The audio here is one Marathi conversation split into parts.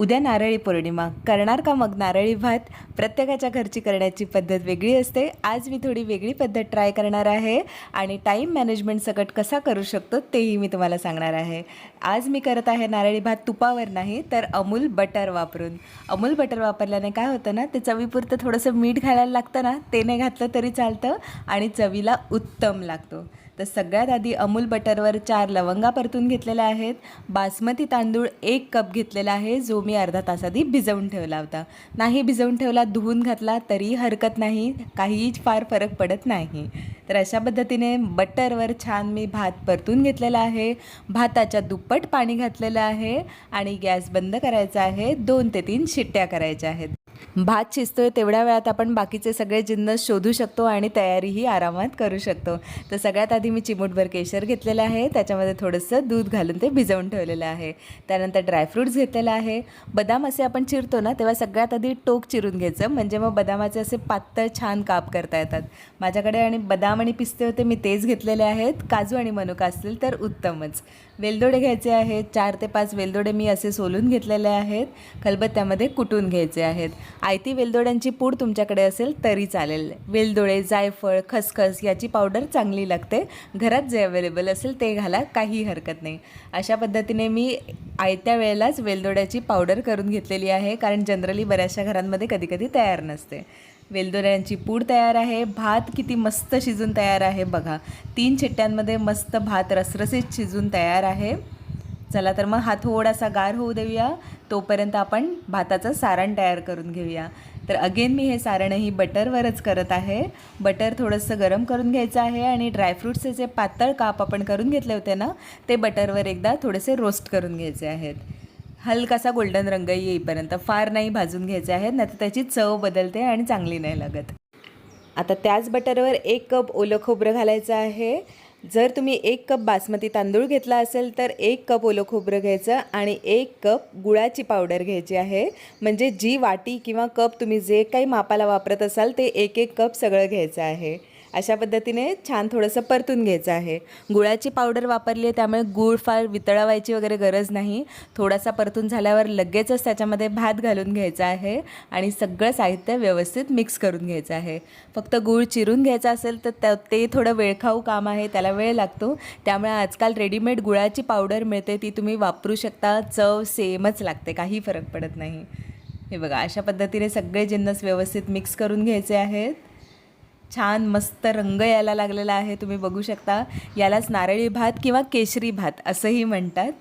उद्या नारळी पौर्णिमा. करणार का मग नारळी भात? प्रत्येकाच्या घरची करण्याची पद्धत वेगळी असते. आज मी थोडी वेगळी पद्धत ट्राय करणार आहे आणि टाईम मॅनेजमेंट सकट कसा करू शकतो तेही मी तुम्हाला सांगणार आहे. आज मी करत आहे नारळी भात तुपावर नाही तर अमूल बटर वापरून. अमूल बटर वापरल्याने काय होतं ना ते चवीपुरतं थोडंसं मीठ घालायला लागतं ना ते नाही घातलं तरी चालतं आणि चवीला उत्तम लागतो. तर सगळ्यात आधी अमूल बटरवर चार लवंगा परतून घेतलेल्या आहेत. बासमती तांदूळ एक कप घेतलेला आहे जो मी अर्धा तास आधी भिजवून ठेवला होता. नाही भिजवून ठेवला धुवून घातला तरी हरकत नाही. काहीही फार फरक पडत नाही. तर अशा पद्धतीने बटरवर छान मी भात परतून घेतलेला आहे. भाताच्या दुप्पट पाणी घातलेलं आहे आणि गॅस बंद करायचा आहे. दोन ते तीन शिट्ट्या करायच्या आहेत. भात शिजतोय तेवढ्या वेळात आपण बाकीचे सगळे जिन्नस शोधू शकतो आणि तयारीही आरामात करू शकतो. तर सगळ्यात आधी मी चिमूटभर केशर घेतलेलं आहे. त्याच्यामध्ये थोडंसं दूध घालून ते भिजवून ठेवलेलं आहे. त्यानंतर ड्रायफ्रूट्स घेतलेलं आहे. बदाम असे आपण चिरतो ना तेव्हा सगळ्यात आधी टोक चिरून घ्यायचं. म्हणजे मग बदामाचे असे पातळ छान काप करता येतात. माझ्याकडे आणि बदाम आणि पिस्ते होते मी तेच घेतलेले आहेत. काजू आणि मनुका असतील तर उत्तमच. वेलदोडे घ्यायचे आहेत. चार ते पाच वेलदोडे मी असे सोलून घेतलेले आहेत. खलबत्त्यामध्ये कुटून घ्यायचे आहेत. आयती वेलदोड्यांची पूड तुमच्याकडे असेल तरी चालेल. वेलदोडे जायफळ खसखस याची पावडर चांगली लागते. घरात जे अवेलेबल असेल ते घाला काही हरकत नाही. अशा पद्धतीने मी आयत्या वेळेलाच वेलदोड्याची पावडर करून घेतलेली आहे कारण जनरली बऱ्याचशा घरांमध्ये कधी कधी तयार नसते. वेलदोड्यांची पूड तयार आहे भात किती मस्त शिजून तयार आहे बघा. तीन चिट्ट्यांमध्ये मस्त भात रसरसीत शिजून तयार आहे. चला तर मग हा थोडासा गार होऊ देऊया. तोपर्यंत आपण भाताचं सारण तयार करून घेऊया. तर अगेन मी हे सारणही बटरवरच करत आहे. बटर थोडंसं गरम करून घ्यायचं आहे आणि ड्रायफ्रूट्सचे जे पातळ काप आपण करून घेतले होते ना ते बटरवर एकदा थोडेसे रोस्ट करून घ्यायचे आहेत. हलकासा गोल्डन रंग येईपर्यंत फार नाही भाजून घ्यायचे आहेत नाही तर त्याची चव बदलते आणि चांगली नाही लागत. आता त्याच बटरवर एक कप ओलं खोबरं घालायचं आहे. जर तुम्ही एक कप बासमती तांदूळ घेतला असेल तर एक कप ओलं खोबरं घ्यायचं आणि एक कप गुळाची पावडर घ्यायची आहे. म्हणजे जी वाटी किंवा कप तुम्ही जे काही मापाला वापरत असाल ते एक एक कप सगळं घ्यायचं आहे. अशा पद्धतीने छान थोडंसं परतून घ्यायचं आहे. गुळाची पावडर वापरली आहे त्यामुळे गूळ फार वितळवायची वगैरे गरज नाही. थोडासा परतून झाल्यावर लगेचच त्याच्यामध्ये भात घालून घ्यायचा आहे आणि सगळं साहित्य व्यवस्थित मिक्स करून घ्यायचं आहे. फक्त गूळ चिरून घ्यायचा असेल तर त्या ते थोडं वेळखाऊ काम आहे त्याला वेळ लागतो. त्यामुळे आजकाल रेडीमेड गुळाची पावडर मिळते ती तुम्ही वापरू शकता. चव सेमच लागते काही फरक पडत नाही. हे बघा अशा पद्धतीने सगळे जिन्नस व्यवस्थित मिक्स करून घ्यायचे आहेत. छान मस्त रंग यायला लागलेला आहे तुम्ही बघू शकता. यालाच नारळी भात किंवा केशरी भात असंही म्हणतात.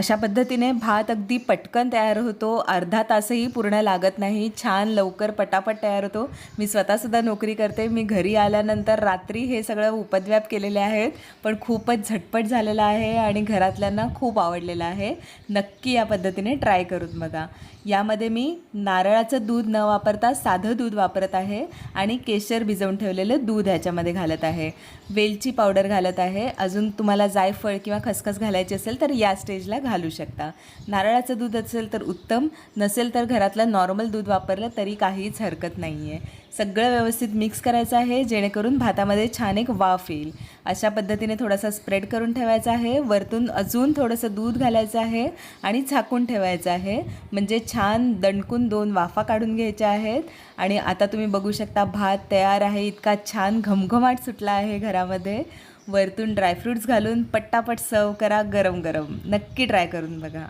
अशा पद्धतीने भात अगदी पटकन तयार होतो. अर्धा तासही पूर्ण लागत नाही. छान लवकर पटापट तयार होतो. मी स्वतःसुद्धा नोकरी करते. मी घरी आल्यानंतर रात्री हे सगळं उपद्व्याप केलेले आहेत. पण खूपच झटपट झालेलं आहे आणि घरातल्यांना खूप आवडलेलं आहे. नक्की या पद्धतीने ट्राय करून बघा. यामध्ये मी नारळाचं दूध न वापरता साधं दूध वापरत आहे आणि केशर भिजवून ठेवलेलं दूध ह्याच्यामध्ये घालत आहे. वेलची पावडर घालत आहे. अजून तुम्हाला जायफळ किंवा खसखस घालायची असेल तर या स्टेजला घालू शकता. नारळाचं दूध असेल तर उत्तम नसेल तर घरातलं नॉर्मल दूध वापरलं तरी काहीच हरकत नाही आहे सगळं व्यवस्थित मिक्स करायचं आहे जेणेकरून भातामध्ये छान एक वाफ येईल. अशा पद्धतीने थोडासा स्प्रेड करून ठेवायचा आहे. वरतून अजून थोडंसं दूध घालायचं आहे आणि झाकून ठेवायचं आहे. म्हणजे छान दणकून दोन वाफा काढून घ्यायच्या आहेत. आणि आता तुम्ही बघू शकता भात तयार आहे इतका छान घमघमाट सुटला आहे घरामध्ये. वरतून ड्रायफ्रूट्स घालून पट्टापट सर्व करा गरम गरम नक्की ट्राय करून बघा.